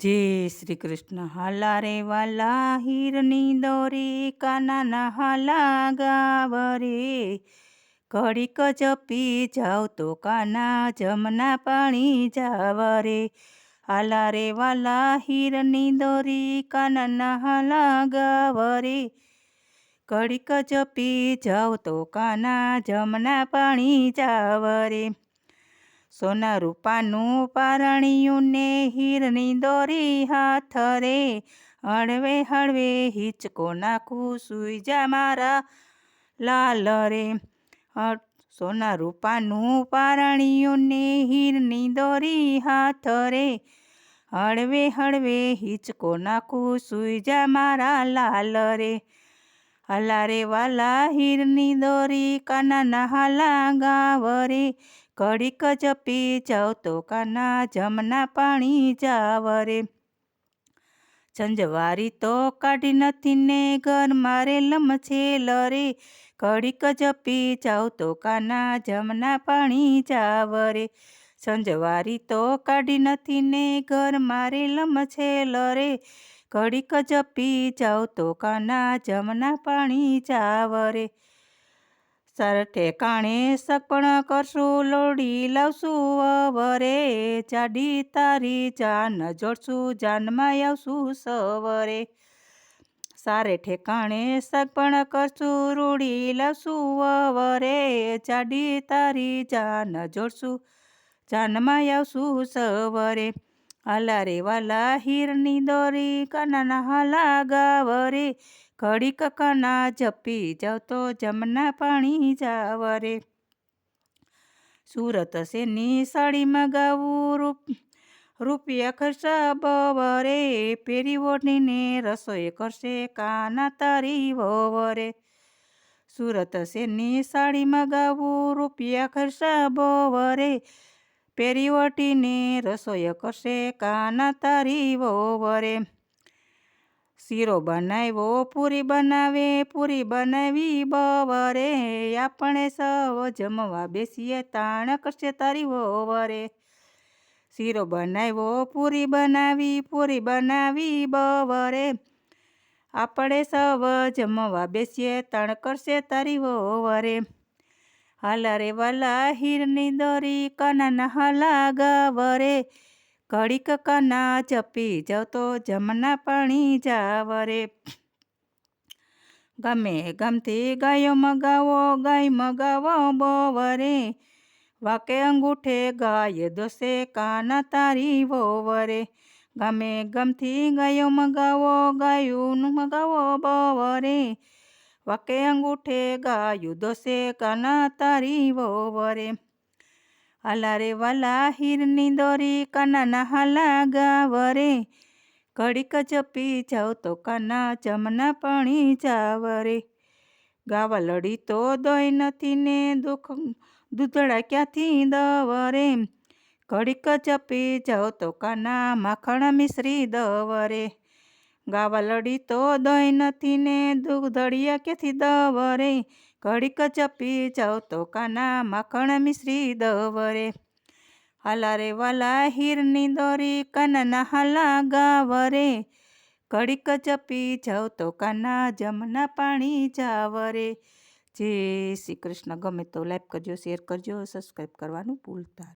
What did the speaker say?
જય શ્રી કૃષ્ણ. હાલા રે વાલા હીરની દોરી કાનાના હાલા ગાવરે. ઘડીક જપી જાવ તો કાના જમના પાણી જાવ રે હાલા રે વાલા હીરની દોરી કાનાના હાલા ગાવરે. ઘડીક જપી જાવ તો કાના જમના પાણી જાવ રે સોના રૂપાનું પારણિયું ને હીરની દોરી હાથ રે હળવે હળવે હિચકો નાખું સુઈ જા મારા લાલ રે. સોના રૂપાનું પારણિયું ને હીરની દોરી હાથ રે હળવે હળવે હિચકો નાખું સુઈ જા મારા લાલ રે. હલા રે વાલા હીરની દોરી કાના હાલા ગાવરે. ઘડીક જપી જાવ તો કાના જમના પાણી જાવરે. સંજવારી તો કાઢી નથી ને ઘર મારે લમછે લરે ઘડીક જપી જાવ તો કાના જમના પાણી જાવરે. સંજવારી તો કાઢી નથી ને ઘર મારે લમછે લરે ઘડીક જપી જાવ તો કાના જમના પાણી ચાવરે સર ઠેકાણે સપણ કરશું લોડી લાવશું અવરે જાડી તારી જાન જોડશું, જાનમાં આવશું સવરે. સારે ઠેકાણે સગપણ કરશું, રૂડી લાવશું અવરે જાડી તારી જાન જોડશું, જાનમાં આવશું સવરે. હાલા રે વાલા હીરની દોરી કાના હાલા ગાવરે ઘડીક કના જપી જાવ તો જમના પાણી જાવ રે સુરત શેની સાડી મગાવું રૂપ, રૂપિયા ખર્ચા બવરે. પેરી ઓઢીને રસોઈ કરશે કાના તારી વવરે. સુરત શેની સાડી મગાવું રૂપિયા ખર્ચા બવરે. પેરી ઓઢીને રસોઈ કરશે કાના તારી વરે. શીરો બનાવ્યો, પૂરી બનાવે, પૂરી બનાવી બવરે. આપણે સૌ જમવા બેસીએ, તાણ કરશે તારી વરે. શીરો બનાવ્યો, પૂરી બનાવી પૂરી બનાવી બવરે. આપણે સૌ જમવા બેસીએ, તાણ કરશે તારી વરે. હાલા રે વાલા હીરની દોરી કાના હાલા ગવરે ઘડીક કના જપી જતો જમના પાણી જાવરે. ગમે ગમતી ગાયો મગાવો, ગાય મગાવો બોવરે, વાકે અંગૂઠે ગાય દોસે કાના તારી વોવરે. ગમે ગમતી ગાયો મગાવો ગાયું મગાવો બોવરે વાકે અંગૂઠે ગાયું દોસે કાના તારી વોવરે. હાલા રે વાલા દોરી કાનાના હાલા ગાવરે. ઘડીક જપી જાવ તો કાના જમના પાણી જાવરે. ગાવા લડી તો દોય નથી ને દુઃખ, દૂધડા ક્યાંથી દવરે? ઘડીક ચપી જાવ તો કાના માખણ મિશ્રી દવરે. ગાવા લડી તો દોય નથી ને દૂધડિયા કેથી દવરે? ઘડીક ચપી જાવ તો કાના માખણ મિશ્રી દવરે. હાલા રે વાલા હીરની દોરી કાનાના હાલા ગાવરે. ઘડીક ચપી જાવ તો કાના જમના પાણી જાવરે. જય શ્રી કૃષ્ણ. ગમે તો લાઈક કરજો, શેર કરજો, સબસ્ક્રાઈબ કરવાનું ભૂલતા